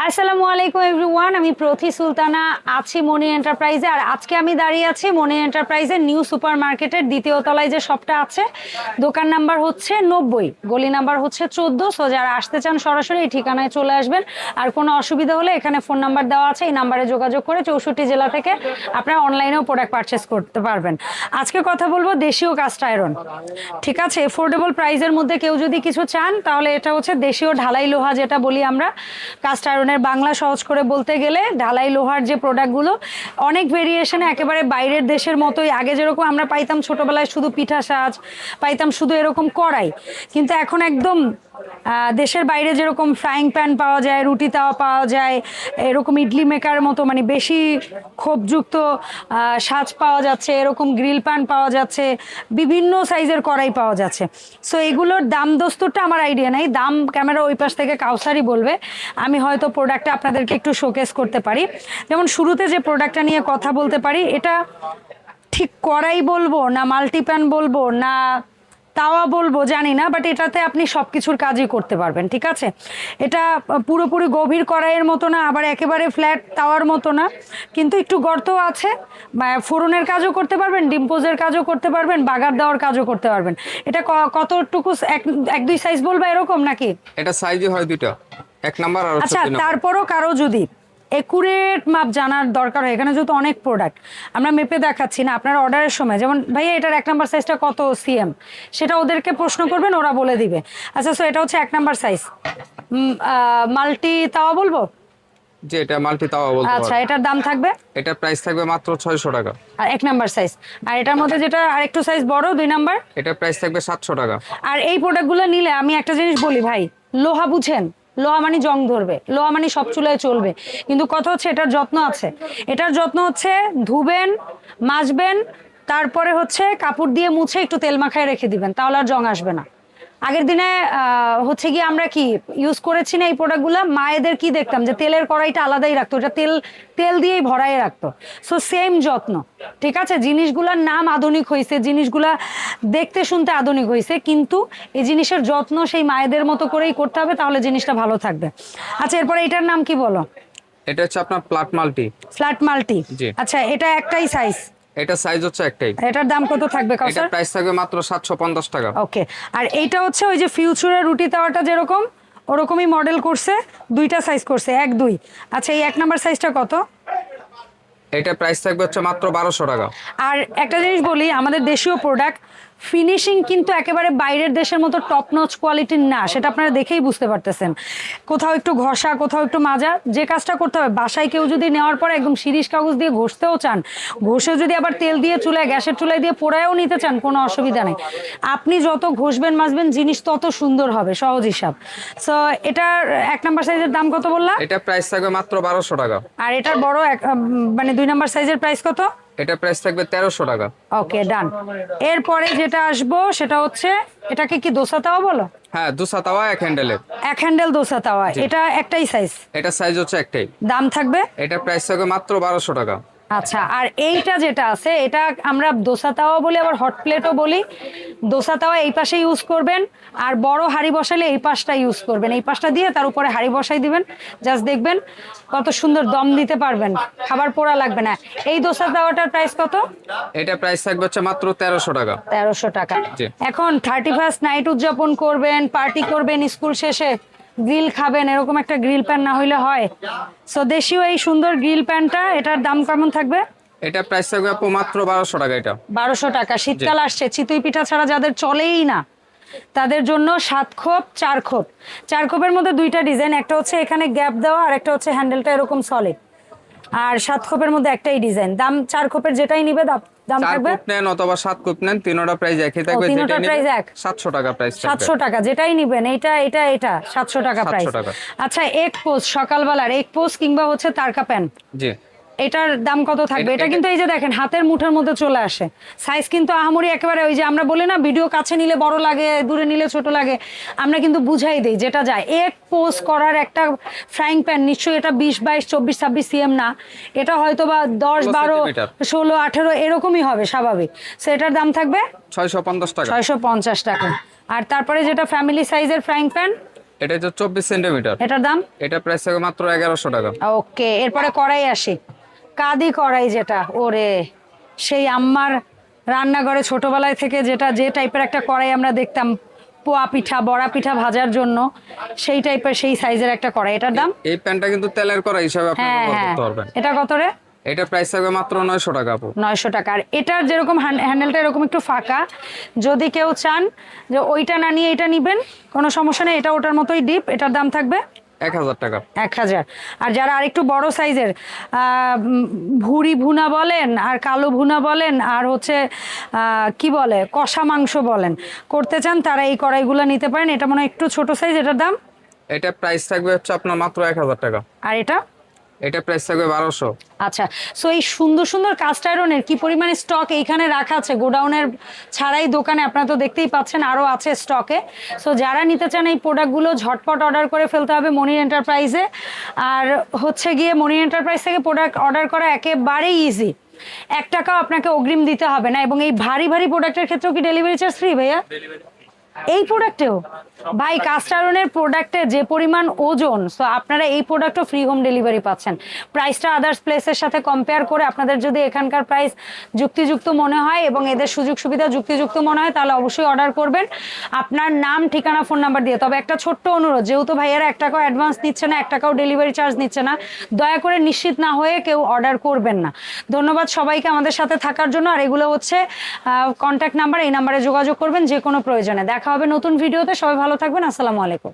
আসসালামু আলাইকুম এভরিওয়ান, আমি প্রথি সুলতানা, আছি মনি এন্টারপ্রাইজে। আর আজকে আমি দাঁড়িয়ে আছি মনি এন্টারপ্রাইজের নিউ সুপার মার্কেটের দ্বিতীয় তলায় যে শপটা আছে, দোকান নাম্বার হচ্ছে নব্বই, গলি নাম্বার হচ্ছে চোদ্দ। সো যারা আসতে চান সরাসরি এই ঠিকানায় চলে আসবেন। আর কোনো অসুবিধা হলে এখানে ফোন নাম্বার দেওয়া আছে, এই নাম্বারে যোগাযোগ করে চৌষট্টি জেলা থেকে আপনারা অনলাইনেও প্রোডাক্ট পারচেস করতে পারবেন। আজকে কথা বলব দেশীয় কাস্ট আয়রন ঠিক আছে এফোর্ডেবল প্রাইজের মধ্যে কেউ যদি কিছু চান, তাহলে এটা হচ্ছে দেশীয় ঢালাই লোহা যেটা বলি আমরা। কাস্ট আয়রনের বাংলা সহজ করে বলতে গেলে, ঢালাই লোহার যে প্রোডাক্টগুলো, অনেক ভেরিয়েশনে একেবারে বাইরের দেশের মতোই। আগে যেরকম আমরা পাইতাম ছোটোবেলায় শুধু পিঠা সাজ পাইতাম শুধু এরকম করাই কিন্তু এখন একদম দেশের বাইরে যেরকম ফ্রাইং প্যান পাওয়া যায়, রুটি তাওয়া পাওয়া যায়, এরকম ইডলি মেকার মতো মানে বেশি ক্ষোভযুক্ত সাজ পাওয়া যাচ্ছে, এরকম গ্রিল প্যান পাওয়া যাচ্ছে, বিভিন্ন সাইজের কড়াই পাওয়া যাচ্ছে। সো এগুলোর দাম দস্তুরটা আমার আইডিয়া নাই। দাম ক্যামেরা ওই পাশ থেকে কাউসারই বলবে। আমি হয়তো প্রোডাক্টটা আপনাদেরকে একটু শোকেস করতে পারি। যেমন শুরুতে যে প্রোডাক্টটা নিয়ে কথা বলতে পারি, এটা ঠিক কড়াই বলব না মাল্টিপ্যান বলব না তাওয়া বলব জানি না বাট এটাতে আপনি সব কিছুর কাজই করতে পারবেন ঠিক আছে? এটা পুরোপুরি গভীর কড়াইয়ের মতো না আবার একেবারে ফ্ল্যাট তাওয়ার মতো না কিন্তু একটু গর্ত আছে। বা ফোড়নের কাজও করতে পারবেন ডিম্পোজের কাজও করতে পারবেন বাগার দেওয়ার কাজও করতে পারবেন। এটা কতটুকু এক এক দুই সাইজ বলবা এরকম নাকি? এটা সাইজই হয় দুটো এক নাম্বার আচ্ছা তারপরও কারও যদি একুরেট মাপ জানার দরকার হয়। এখানে যেহেতু অনেক প্রোডাক্ট আমরা মেপে দেখাচ্ছি না আপনার অর্ডারের সময় যেমন ভাইয়া এটার এক নাম্বার সাইজটা কত সিএম সেটা ওদেরকে প্রশ্ন করবেন ওরা বলে দিবে। আচ্ছা সো এটা হচ্ছে এক নাম্বার সাইজ মাল্টি তাওয়া বলব? যে এটা মাল্টি তাওয়া বলতে আচ্ছা এটার দাম থাকবে? এটা প্রাইস থাকবে মাত্র ছয়শো টাকা। আর এক নাম্বার সাইজ আর এটার মধ্যে যেটা আরেকটু সাইজ বড় দুই নাম্বার এটা প্রাইস থাকবে সাতশো টাকা। আর এই প্রোডাক্টগুলো নিলে আমি একটা জিনিস বলি ভাই লোহা বুঝেন? লোহা মানে জং ধরবে, লোহা মানে সব চুলায় চলবে। কিন্তু কথা হচ্ছে এটার যত্ন আছে। এটার যত্ন হচ্ছে ধুবেন, মাজবেন, তারপরে হচ্ছে কাপড় দিয়ে মুছে একটু তেল মাখায় রেখে দিবেন, তাহলে আর জং আসবে না। আগের দিনে হচ্ছে কি আমরা কি ইউজ করেছি না এই প্রোডাক্টগুলো মায়েদের কি দেখতাম? যে তেলের কড়াইটা আলাদাই রাখতো এটা তেল তেল দিয়েই ভরাই রাখতো। সো সেম যত্ন ঠিক আছে? জিনিসগুলোর নাম আধুনিক হয়েছে জিনিসগুলা দেখতে শুনতে আধুনিক হয়েছে কিন্তু এই জিনিসের যত্ন সেই মায়েদের মতো করেই করতে হবে তাহলে জিনিসটা ভালো থাকবে। আচ্ছা এরপরে এটার নাম কি বলো? এটা হচ্ছে আপনার প্লাট মাল্টি ফ্ল্যাট মাল্টি আচ্ছা এটা একটাই সাইজ এটা সাইজ হচ্ছে একটাই এটার দাম কত থাকবে এটা প্রাইস থাকবে মাত্র সাতশো পঞ্চাশ টাকা। ওকে আর এটা হচ্ছে ওই যে ফিউচারের রুটি তাওয়াটা যেরকম ওরকমই মডেল করছে দুইটা সাইজ করছে এক দুই। আচ্ছা এই এক নাম্বার সাইজটা কত? এটা প্রাইস থাকবে হচ্ছে মাত্র বারোশো টাকা। আর একটা জিনিস বলি আমাদের দেশীয় প্রোডাক্ট ফিনিশিং কিন্তু একেবারে বাইরের দেশের মতো টপ নচ কোয়ালিটির না সেটা আপনারা দেখেই বুঝতে পারতেছেন। কোথাও একটু ঘষা কোথাও একটু মাজা যে কাজটা করতে হবে। বাসায় কেউ যদি নেওয়ার পর একদম শিরিষ কাগজ দিয়ে ঘষতেও চান ঘষে যদি আবার তেল দিয়ে চুলায় গ্যাসের চুলায় দিয়ে পোড়ায়ও নিতে চান কোনো অসুবিধা নেই। আপনি যত ঘষবেন মাজবেন জিনিস তত সুন্দর হবে সহজ হিসাব। সো এটার এক নাম্বার সাইজের দাম কত বললাম এটা প্রাইস থাকবে মাত্র বারোশো টাকা। আর এটার বড় এক- মানে দুই নাম্বার সাইজের প্রাইস কত? এটা প্রাইস থাকবে তেরোশো টাকা। ওকে ডান এরপরে যেটা আসব সেটা হচ্ছে এটাকে কি দোসা তাওয়া বলো? হ্যাঁ দোসা তাওয়া এক হ্যান্ডেলের এক হ্যান্ডেল দোসা তাওয়া এটা একটাই সাইজ এটা সাইজ হচ্ছে একটাই। দাম থাকবে? এটা প্রাইস থাকবে মাত্র বারোশো টাকা। আচ্ছা আর এইটা যেটা আছে এটা আমরা দোসা তাওয়া বলি আবার হট প্লেটও বলি। দোসা তাওয়া এই পাশে ইউজ করবেন আর বড় হাঁড়ি বসালে এই পাশটা ইউজ করবেন। এই পাশটা দিয়ে তার উপরে হাঁড়ি বসাই দিবেন। জাস্ট দেখবেন কত সুন্দর দম দিতে পারবেন। খাবার পোড়া লাগবে না। এই দোসা তাওয়াটার প্রাইস কত? এটা প্রাইস থাকবে হচ্ছে মাত্র তেরোশো টাকা। তেরোশো টাকা। এখন থার্টি ফার্স্ট নাইট উদযাপন করবেন পার্টি করবেন স্কুল শেষে। গ্রিল খাবেন এরকম একটা গ্রিল প্যান না হইলে হয়। সো দেশীয় এই সুন্দর গ্রিল প্যানটা এটার দাম কেমন থাকবে? এটা প্রাইস থাকবে আপু মাত্র বারোশো টাকা এটা। বারোশো টাকা। শীতকাল আসছে চিতই পিঠা ছাড়া যাদের চলেই না তাদের জন্য সাত খোপ চার খোপ। চার খোপের মধ্যে দুইটা ডিজাইন একটা হচ্ছে এখানে গ্যাপ দেওয়া আর একটা হচ্ছে হ্যান্ডেলটা এরকম সলিড আর সাত খোপের মধ্যে একটাই ডিজাইন দাম চার খোপের যেটাই নিবে দাম থাকবে নেন অথবা সাত খোপ নেন তিনোটা প্রাইস একই থাকবে price নেবেন এক? সাতশো টাকা প্রাইস থাকবে। সাতশো টাকা যেটাই নিবেন এটা এটা এটা সাতশো টাকা প্রাইস আচ্ছা এক পোস্ট সকালবেলার এক পোস্ট কিংবা হচ্ছে তারকা প্যান জি। এটার দাম কত থাকবে? এটা- কিন্তু এই যে দেখেন হাতের মুঠের মধ্যে চলে আসে। সাইজ কিন্তু আহামরি একেবারে ওই যে আমরা বলি না ভিডিও কাছে নিলে বড় লাগে দূরে নিলে ছোট লাগে। আমরা কিন্তু বুঝাই দিই যেটা যায়। এক পোস্ট করার একটা ফ্রাইং প্যান নিশ্চয়ই এটা বিশ বাইশ চব্বিশ ছাব্বিশ সিএম না। এটা হয়তো বা দশ বারো ষোলো আঠেরো এরকমই হবে স্বাভাবিক। সো এটার দাম থাকবে ছয়শো পঞ্চাশ টাকা। ছয়শো পঞ্চাশ টাকা। আর তারপরে যেটা ফ্যামিলি সাইজের ফ্রাইং প্যান এটা হচ্ছে চব্বিশ সেন্টিমিটার এটার দাম? এটা প্রাইস মাত্র এগারোশো টাকা। ওকে এরপরে কড়াই আসি। কাদি কড়াই যেটা ওরে। সেই আম্মার রান্নাঘরে ছোটবেলায় থেকে যেটা যে টাইপের একটা কড়াই আমরা দেখতাম পোয়া পিঠা বড়া পিঠা ভাজার জন্য সেই টাইপের সেই সাইজের একটা কড়াই। এটার দাম? এই প্যান্টটা কিন্তু তেলের কড়াই হিসাবে আপনি হ্যাঁ ব্যবহার হ্যাঁ। করতে পারবেন। এটা কত রে? এটা প্রাইস থাকবে মাত্র নয়শো টাকা আপু। নয়শো টাকা। আর এটার যেরকম হ্যান্ড- হ্যান্ডেলটা এরকম একটু ফাঁকা যদি কেউ চান যে ওইটা না নিয়ে এটা নিবেন কোনো সমস্যা নেই এটা ওটার মতোই ডিপ এটার দাম থাকবে এক হাজার টাকা। এক হাজার। আর যারা আরেকটু বড় সাইজের ভুরি ভুড়ি ভুনা বলেন আর কালো ভুনা বলেন আর হচ্ছে কি বলে কষা মাংস বলেন করতে চান তারা এই কড়াইগুলো নিতে পারেন। এটা মনে হয় একটু ছোট সাইজ এটার দাম? এটা প্রাইস থাকবে হচ্ছে আপনার মাত্র এক হাজার টাকা। আর এটা? এটা প্রাইস থাকবে বারোশো। আচ্ছা সো এই সুন্দর সুন্দর কাস্ট আয়রনের কি পরিমাণে স্টক এইখানে রাখা আছে? গোডাউনের ছাড়াই দোকানে আপনারা তো দেখতেই পাচ্ছেন আরও আছে স্টকে সো যারা নিতে চান এই প্রোডাক্টগুলো ঝটপট অর্ডার করে ফেলতে হবে মনির এন্টারপ্রাইজে আর হচ্ছে গিয়ে মনির এন্টারপ্রাইজ থেকে প্রোডাক্ট অর্ডার করা একেবারেই ইজি এক টাকাও আপনাকে অগ্রিম দিতে হবে না এবং এই ভারী ভারী প্রোডাক্টের ক্ষেত্রেও কি ডেলিভারি চার্জ ফ্রি ভাইয়া? এই প্রোডাক্টেও ভাই কাস্টারনের প্রোডাক্টে যে পরিমাণ ওজন সো আপনারা এই প্রোডাক্টও ফ্রি হোম ডেলিভারি পাচ্ছেন। প্রাইসটা আদার্স প্লেসের সাথে কম্পেয়ার করে আপনাদের যদি এখানকার প্রাইস যুক্তিযুক্ত মনে হয় এবং এদের সুযোগ সুবিধা যুক্তিযুক্ত মনে হয়, তাহলে অবশ্যই অর্ডার করবেন। আপনার নাম, ঠিকানা ফোন নাম্বার দিয়ে। তবে একটা ছোট্ট অনুরোধ, যেহেতু ভাইয়েরা এক টাকাও অ্যাডভান্স নিচ্ছে না, এক টাকাও ডেলিভারি চার্জ নিচ্ছে না, দয়া করে নিশ্চিত না হয়ে কেউ অর্ডার করবেন না। ধন্যবাদ সবাইকে আমাদের সাথে থাকার জন্য। আর এগুলো হচ্ছে কন্ট্যাক্ট নাম্বার এই নাম্বারে যোগাযোগ করবেন যে কোনো প্রয়োজনে দেখা হবে নতুন ভিডিওতে। সবাই ভালো থাকবেন। আসসালামু আলাইকুম।